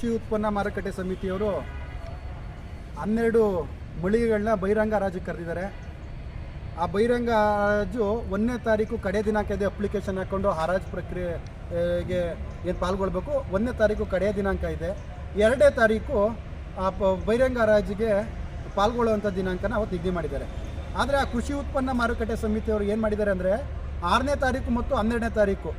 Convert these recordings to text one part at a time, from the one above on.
ಕೃಷಿ ಉತ್ಪನ್ನ ಮಾರುಕಟ್ಟೆ ಸಮಿತಿಯವರು ಹನ್ನೆರಡು ಮಳಿಗೆಗಳನ್ನ ಬಹಿರಂಗ ರಾಜು ಕರೆದಿದ್ದಾರೆ. ಆ ಬಹಿರಂಗ ರಾಜು ಒಂದನೇ ತಾರೀಕು ಕಡೆ ದಿನಾಂಕದ ಅಪ್ಲಿಕೇಶನ್ ಹಾಕ್ಕೊಂಡು ಹರಾಜು ಪ್ರಕ್ರಿಯೆಗೆ ಏನು ಪಾಲ್ಗೊಳ್ಬೇಕು? ಒಂದನೇ ತಾರೀಕು ಕಡೆಯ ದಿನಾಂಕ ಇದೆ. ಎರಡನೇ ತಾರೀಕು ಆ ಬಹಿರಂಗ ರಾಜಿಗೆ ಪಾಲ್ಗೊಳ್ಳುವಂಥ ದಿನಾಂಕನ ಅವತ್ತು ನಿಗದಿ ಮಾಡಿದ್ದಾರೆ. ಆದರೆ ಆ ಕೃಷಿ ಉತ್ಪನ್ನ ಮಾರುಕಟ್ಟೆ ಸಮಿತಿಯವರು ಏನು ಮಾಡಿದ್ದಾರೆ ಅಂದರೆ, ಆರನೇ ತಾರೀಕು ಮತ್ತು ಹನ್ನೆರಡನೇ ತಾರೀಕು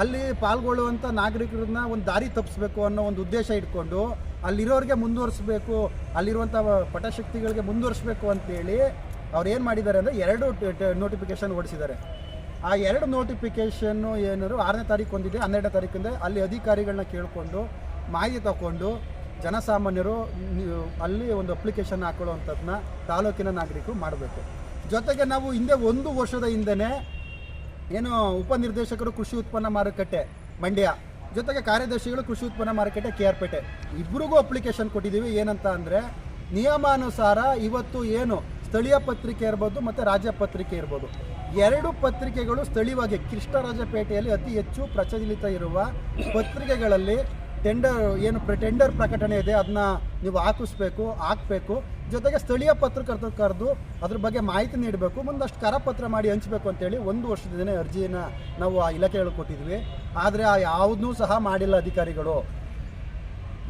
ಅಲ್ಲಿ ಪಾಲ್ಗೊಳ್ಳುವಂಥ ನಾಗರಿಕರನ್ನ ಒಂದು ದಾರಿ ತಪ್ಪಿಸ್ಬೇಕು ಅನ್ನೋ ಒಂದು ಉದ್ದೇಶ ಇಟ್ಕೊಂಡು ಅಲ್ಲಿರೋರಿಗೆ ಮುಂದುವರಿಸ್ಬೇಕು ಅಲ್ಲಿರುವಂಥ ಪಟಶಕ್ತಿಗಳಿಗೆ ಮುಂದುವರಿಸ್ಬೇಕು ಅಂತೇಳಿ ಅವ್ರು ಏನು ಮಾಡಿದ್ದಾರೆ ಅಂದರೆ ಎರಡು ನೋಟಿಫಿಕೇಶನ್ ಓಡಿಸಿದ್ದಾರೆ ಆ ಎರಡು ನೋಟಿಫಿಕೇಷನ್ನು ಏನಾದ್ರು ಆರನೇ ತಾರೀಕು ಒಂದಿದೆ, ಹನ್ನೆರಡನೇ ತಾರೀಕಿಂದ ಅಲ್ಲಿ ಅಧಿಕಾರಿಗಳನ್ನ ಕೇಳಿಕೊಂಡು ಮಾಹಿತಿ ತಗೊಂಡು ಜನಸಾಮಾನ್ಯರು ಅಲ್ಲಿ ಒಂದು ಅಪ್ಲಿಕೇಶನ್ ಹಾಕೊಳ್ಳುವಂಥದ್ದನ್ನ ತಾಲೂಕಿನ ನಾಗರಿಕರು ಮಾಡಬೇಕು. ಜೊತೆಗೆ ನಾವು ಹಿಂದೆ ಒಂದು ವರ್ಷದ ಹಿಂದೆನೇ ಏನು ಉಪನಿರ್ದೇಶಕರು ಕೃಷಿ ಉತ್ಪನ್ನ ಮಾರುಕಟ್ಟೆ, ಮಂಡ್ಯ, ಜೊತೆಗೆ ಕಾರ್ಯದರ್ಶಿಗಳು ಕೃಷಿ ಉತ್ಪನ್ನ ಮಾರುಕಟ್ಟೆ, ಕೆ ಆರ್ ಪೇಟೆ. ಇಬ್ಬರಿಗೂ ಅಪ್ಲಿಕೇಶನ್ ಕೊಟ್ಟಿದ್ದೀವಿ. ಏನಂತ ಅಂದರೆ, ನಿಯಮಾನುಸಾರ ಇವತ್ತು ಏನು ಸ್ಥಳೀಯ ಪತ್ರಿಕೆ ಇರ್ಬೋದು ಮತ್ತು ರಾಜ್ಯ ಪತ್ರಿಕೆ ಇರ್ಬೋದು. ಎರಡು ಪತ್ರಿಕೆಗಳು ಸ್ಥಳೀಯವಾಗಿ, ಕೃಷ್ಣರಾಜಪೇಟೆಯಲ್ಲಿ ಅತಿ ಹೆಚ್ಚು ಪ್ರಚಲಿತ ಇರುವ ಪತ್ರಿಕೆಗಳಲ್ಲಿ ಟೆಂಡರ್ ಏನು ಟೆಂಡರ್ ಪ್ರಕಟಣೆ ಇದೆ ಅದನ್ನ ನೀವು ಹಾಕಿಸ್ಬೇಕು ಹಾಕಬೇಕು. ಜೊತೆಗೆ ಸ್ಥಳೀಯ ಪತ್ರಕರ್ತರು ಕರೆದು ಅದ್ರ ಬಗ್ಗೆ ಮಾಹಿತಿ ನೀಡಬೇಕು. ಒಂದಷ್ಟು ಕರಪತ್ರ ಮಾಡಿ ಹಂಚಬೇಕು ಅಂತೇಳಿ ಒಂದು ವರ್ಷದಿಂದನೇ ಅರ್ಜಿಯನ್ನು ನಾವು ಆ ಇಲಾಖೆ ಕೊಟ್ಟಿದ್ವಿ. ಆದರೆ ಆ ಯಾವುದನ್ನೂ ಸಹ ಮಾಡಿಲ್ಲ ಅಧಿಕಾರಿಗಳು.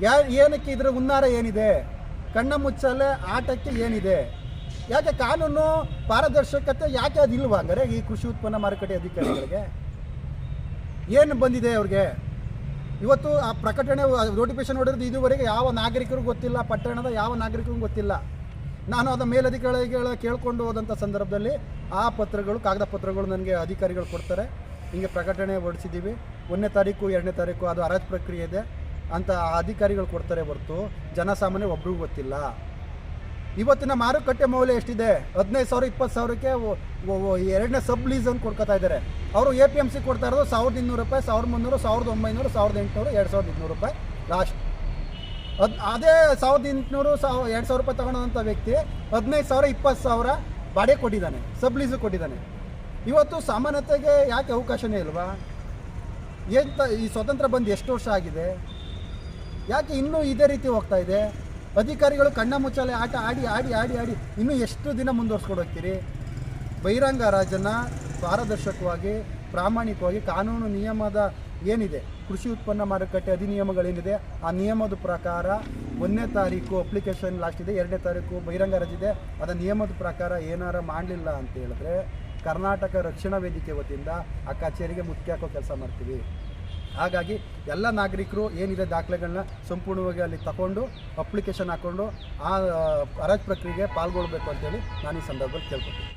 ಯಾ ಏನಕ್ಕೆ ಇದರ ಹುನ್ನಾರ ಏನಿದೆ? ಕಣ್ಣ ಮುಚ್ಚಲೆ ಆಟಕ್ಕೆ ಏನಿದೆ? ಯಾಕೆ ಕಾನೂನು ಪಾರದರ್ಶಕತೆ ಯಾಕೆ ಅದಿಲ್ವಾ? ಅಂದರೆ ಈ ಕೃಷಿ ಉತ್ಪನ್ನ ಮಾರುಕಟ್ಟೆ ಅಧಿಕಾರಿಗಳಿಗೆ. ಏನು ಬಂದಿದೆ ಅವ್ರಿಗೆ? ಇವತ್ತು ಆ ಪ್ರಕಟಣೆ ನೋಟಿಫಿಕೇಶನ್ ಹೊಡೆದು ಇದುವರೆಗೆ ಯಾವ ನಾಗರಿಕರು ಗೊತ್ತಿಲ್ಲ, ಪಟ್ಟಣದ ಯಾವ ನಾಗರಿಕರಿಗೂ ಗೊತ್ತಿಲ್ಲ. ನಾನು ಅದರ ಮೇಲಧಿಕಾರಿಗಳ ಕೇಳ್ಕೊಂಡು ಹೋದಂಥ ಸಂದರ್ಭದಲ್ಲಿ ಆ ಪತ್ರಗಳು, ಕಾಗದ ಪತ್ರಗಳು ನನಗೆ ಅಧಿಕಾರಿಗಳು ಕೊಡ್ತಾರೆ. ಹಿಂಗೆ ಪ್ರಕಟಣೆ ಹೊರಡಿಸಿದ್ದೀವಿ. ಒಂದನೇ ತಾರೀಕು, ಎರಡನೇ ತಾರೀಕು ಅದು ಅರಾಜ್ ಪ್ರಕ್ರಿಯೆ ಇದೆ ಅಂತ ಅಧಿಕಾರಿಗಳು ಕೊಡ್ತಾರೆ ಹೊರತು ಜನಸಾಮಾನ್ಯ ಒಬ್ರಿಗೂ ಗೊತ್ತಿಲ್ಲ. ಇವತ್ತಿನ ಮಾರುಕಟ್ಟೆ ಮೌಲ್ಯ ಎಷ್ಟಿದೆ? ಹದಿನೈದು ಸಾವಿರ, ಇಪ್ಪತ್ತು ಸಾವಿರಕ್ಕೆ ಎರಡನೇ ಸಬ್ ಲೀಸನ್ ಕೊಡ್ಕೊತಾ ಇದ್ದಾರೆ. ಅವರು ಎ ಪಿ ಎಂ ಸಿ ಕೊಡ್ತಾ ಇರೋದು ಸಾವಿರದ ಇನ್ನೂರು ರೂಪಾಯಿ, ಸಾವಿರದ ಮುನ್ನೂರು, ಸಾವಿರದ ಒಂಬೈನೂರು, ಸಾವಿರದ ಎಂಟುನೂರು, ಎರಡು ಸಾವಿರದ ಇನ್ನೂರು ರೂಪಾಯಿ ಲಾಸ್ಟ್. ಅದು, ಅದೇ ಸಾವಿರದ ಎಂಟುನೂರು, ಸಾವ್, ಎರಡು ಸಾವಿರ ರೂಪಾಯಿ ತಗೊಳ್ಳೋಂಥ ವ್ಯಕ್ತಿ ಹದಿನೈದು ಸಾವಿರ, ಇಪ್ಪತ್ತು ಸಾವಿರ ಬಾಡಿಗೆ ಕೊಟ್ಟಿದ್ದಾನೆ, ಸಬ್ ಲೀಸು ಕೊಟ್ಟಿದ್ದಾನೆ. ಇವತ್ತು ಸಾಮಾನ್ಯತೆಗೆ ಯಾಕೆ ಅವಕಾಶನೇ ಇಲ್ವಾ? ಎಂತ, ಈ ಸ್ವತಂತ್ರ ಬಂದು ಎಷ್ಟು ವರ್ಷ ಆಗಿದೆ? ಯಾಕೆ ಇನ್ನೂ ಇದೇ ರೀತಿ ಹೋಗ್ತಾ ಇದೆ? ಅಧಿಕಾರಿಗಳು ಕಣ್ಣ ಮುಚ್ಚಾಲೆ ಆಟ ಆಡಿ ಆಡಿ ಆಡಿ ಆಡಿ ಇನ್ನೂ ಎಷ್ಟು ದಿನ ಮುಂದುವರ್ಸ್ಕೊಡೋಗ್ತೀರಿ ಬಹಿರಂಗ ರಾಜನ ಪಾರದರ್ಶಕವಾಗಿ, ಪ್ರಾಮಾಣಿಕವಾಗಿ ಕಾನೂನು ನಿಯಮದ ಏನಿದೆ? ಕೃಷಿ ಉತ್ಪನ್ನ ಮಾರುಕಟ್ಟೆ ಅಧಿನಿಯಮಗಳೇನಿದೆ? ಆ ನಿಯಮದ ಪ್ರಕಾರ ಒಂದನೇ ತಾರೀಕು ಅಪ್ಲಿಕೇಶನ್ ಲಾಸ್ಟ್ ಇದೆ, ಎರಡನೇ ತಾರೀಕು ಬಹಿರಂಗ ರಜಿದೆ ಅದರ ನಿಯಮದ ಪ್ರಕಾರ ಏನಾರ ಮಾಡಲಿಲ್ಲ ಅಂತ ಹೇಳಿದ್ರೆ ಕರ್ನಾಟಕ ರಕ್ಷಣಾ ವೇದಿಕೆ ವತಿಯಿಂದ ಆ ಕಚೇರಿಗೆ ಮುಖ್ಯ ಹಾಕೋ ಕೆಲಸ ಮಾಡ್ತೀವಿ. ಹಾಗಾಗಿ ಎಲ್ಲ ನಾಗರಿಕರು ಏನಿದೆ ದಾಖಲೆಗಳನ್ನ ಸಂಪೂರ್ಣವಾಗಿ ಅಲ್ಲಿ ತಗೊಂಡು ಅಪ್ಲಿಕೇಶನ್ ಹಾಕ್ಕೊಂಡು ಆ ಹರಾಜು ಪ್ರಕ್ರಿಯೆಗೆ ಪಾಲ್ಗೊಳ್ಬೇಕು ಅಂತೇಳಿ ನಾನು ಈ ಸಂದರ್ಭದಲ್ಲಿ ಕೇಳ್ಕೊತೀನಿ.